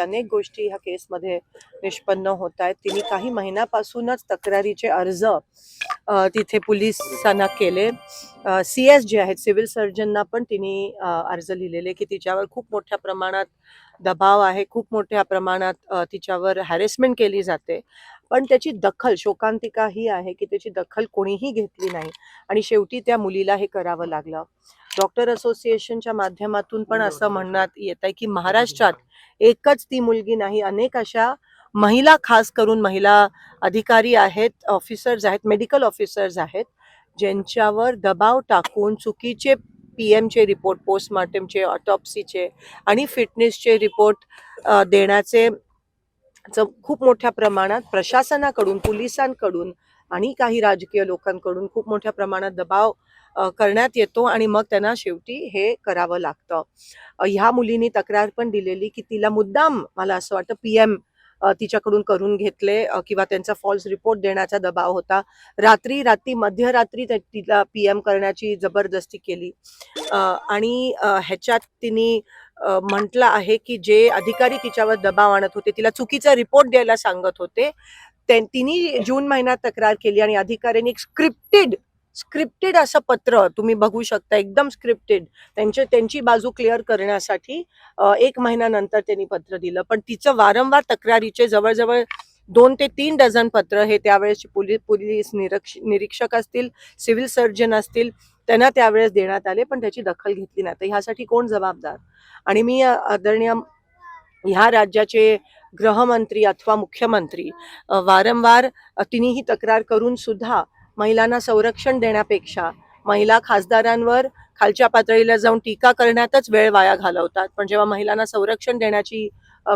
अनेक गोष्टी ह्या केसमध्ये निष्पन्न होत आहेत तिने काही महिन्यापासूनच तक्रारीचे अर्ज तिथे पोलिसांना केले. सी एस जे आहेत सिव्हिल सर्जनना पण तिने अर्ज लिहिलेले की तिच्यावर खूप मोठ्या प्रमाणात दबाव आहे. खूप मोठ्या प्रमाणात तिच्यावर हॅरेसमेंट केली जाते. पण त्याची दखल शोकांतिका ही आहे की त्याची दखल कोणीही घेतली नाही. आणि शेवटी त्या मुलीला हे करावं लागलं. डॉक्टर असोसिएशनच्या माध्यमातून पण असं म्हणण्यात येत आहे की महाराष्ट्रात एकच ती मुलगी नाही. अनेक अशा महिला खास करून महिला अधिकारी आहेत ऑफिसर्स आहेत मेडिकल ऑफिसर्स आहेत ज्यांच्यावर दबाव टाकून चुकीचे पी एमचे रिपोर्ट पोस्टमार्टमचे ऑटॉप्सीचे आणि फिटनेसचे रिपोर्ट देण्याचे खूप मोठ्या प्रमाणात प्रशासनाकडून पोलिसांकडून आणि काही राजकीय लोकांकडून खूप मोठ्या प्रमाणात दबाव करण्यात येतो आणि मग त्यांना शेवटी हे करावं लागतं. ह्या मुलीने तक्रार पण दिलेली की तिला मुद्दाम मला असं वाटतं पी एम तिच्याकडून करून घेतले किंवा त्यांचा फॉल्स रिपोर्ट देण्याचा दबाव होता. रात्री रात्री मध्यरात्री तिला पी एम करण्याची जबरदस्ती केली. आणि ह्याच्यात तिने म्हटलं आहे की जे अधिकारी तिच्यावर दबाव आणत होते तिला चुकीचा रिपोर्ट द्यायला सांगत होते तिने जून महिन्यात तक्रार केली आणि अधिकाऱ्यांनी एक स्क्रिप्टेड स्क्रिप्टेड असं पत्र तुम्ही बघू शकता एकदम स्क्रिप्टेड त्यांचे त्यांची बाजू क्लिअर करण्यासाठी एक महिन्यानंतर त्यांनी पत्र दिलं. पण तिचं वारंवार तक्रारीचे जवळजवळ दोन ते तीन डझन पत्र हे त्यावेळेस पोलीस पोलीस निरक्ष निरीक्षक असतील सिव्हिल सर्जन असतील त्यांना त्यावेळेस देण्यात आले पण त्याची दखल घेतली नाही. तर ह्यासाठी कोण जबाबदार? आणि मी आदरणीय ह्या राज्याचे गृहमंत्री अथवा मुख्यमंत्री वारंवार तिनेही तिने ही तक्रार करून सुद्धा महिलांना संरक्षण देण्यापेक्षा महिला खासदारांवर खालच्या पातळीला जाऊन टीका करण्यातच वेळ वाया घालवतात. पण जेव्हा महिलांना संरक्षण देण्याची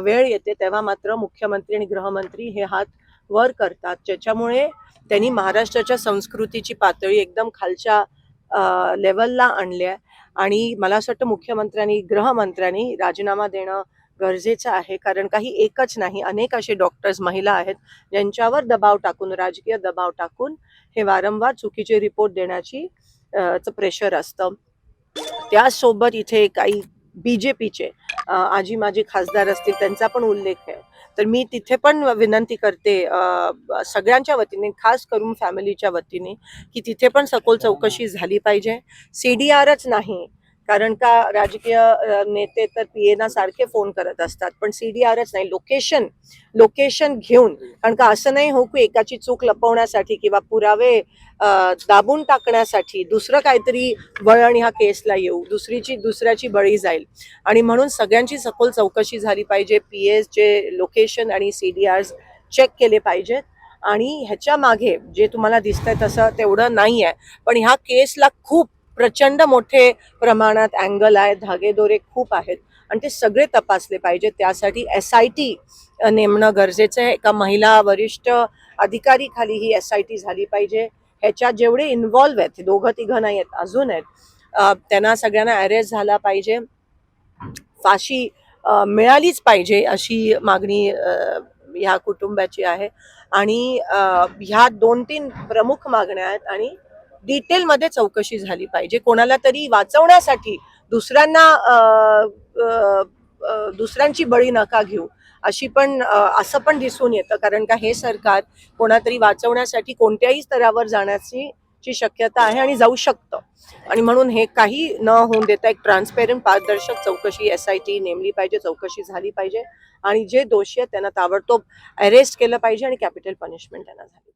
वेळ येते तेव्हा मात्र मुख्यमंत्री आणि गृहमंत्री हे हात वर करतात. ज्याच्यामुळे त्यांनी महाराष्ट्राच्या संस्कृतीची पातळी एकदम खालच्या लेवलला आणली आहे. आणि मला असं वाटतं मुख्यमंत्र्यांनी गृहमंत्र्यांनी राजीनामा देणं गरजेचं आहे. कारण काही एकच नाही अनेक असे डॉक्टर्स महिला आहेत ज्यांच्यावर दबाव टाकून राजकीय दबाव टाकून हे वारंवार चुकीचे रिपोर्ट देण्याची प्रेशर असतं. त्यासोबत इथे काही बी जे पीचे आजी माजी खासदार असतील त्यांचा पण उल्लेख आहे. तर मी तिथे पण विनंती करते सगळ्यांच्या वतीने खास करून फॅमिलीच्या वतीने की तिथे पण सखोल चौकशी झाली पाहिजे. सी डी आरच नाही कारण का राजकीय नेते तर पी एना सारखे फोन करत असतात. पण सी डी आरच नाही. लोकेशन लोकेशन घेऊन कारण का असं नाही हो की एकाची चूक लपवण्यासाठी किंवा पुरावे दाबून टाकण्यासाठी दुसरं काहीतरी वळण ह्या केसला येऊ. दुसरीची दुसऱ्याची बळी जाईल. आणि म्हणून सगळ्यांची सखोल चौकशी झाली पाहिजे. पी एस जे लोकेशन आणि सी डी आर चेक केले पाहिजेत. आणि ह्याच्या मागे जे तुम्हाला दिसतंय तसं तेवढं नाही आहे पण ह्या केसला खूप प्रचंड मोठे प्रमाणात अँगल आहेत धागेदोरे खूप आहेत. आणि ते सगळे तपासले पाहिजे त्यासाठी एस आय टी नेमणं गरजेचं आहे. एका महिला वरिष्ठ अधिकारी खाली ही एस आय टी झाली पाहिजे. ह्याच्यात जेवढे इन्व्हॉल्व्ह आहेत दोघं तिघं नाही आहेत अजून आहेत त्यांना सगळ्यांना अरेस्ट झाला पाहिजे. फाशी मिळालीच पाहिजे अशी मागणी ह्या कुटुंबाची आहे. आणि ह्या दोन तीन प्रमुख मागण्या आहेत आणि डिटेलमध्ये चौकशी झाली पाहिजे. कोणाला तरी वाचवण्यासाठी दुसऱ्यांना दुसऱ्यांची बळी नका घेऊ. अशी पण असं पण दिसून येतं. कारण का हे सरकार कोणातरी वाचवण्यासाठी कोणत्याही स्तरावर जाण्याची ची शक्यता आहे आणि जाऊ शकतं. आणि म्हणून हे काही न होऊन देता एक ट्रान्सपेरंट पारदर्शक चौकशी एस आय टी नेमली पाहिजे चौकशी झाली पाहिजे. आणि जे दोषी आहेत त्यांना ताबडतोब अरेस्ट केलं पाहिजे आणि कॅपिटल पनिशमेंट त्यांना झाली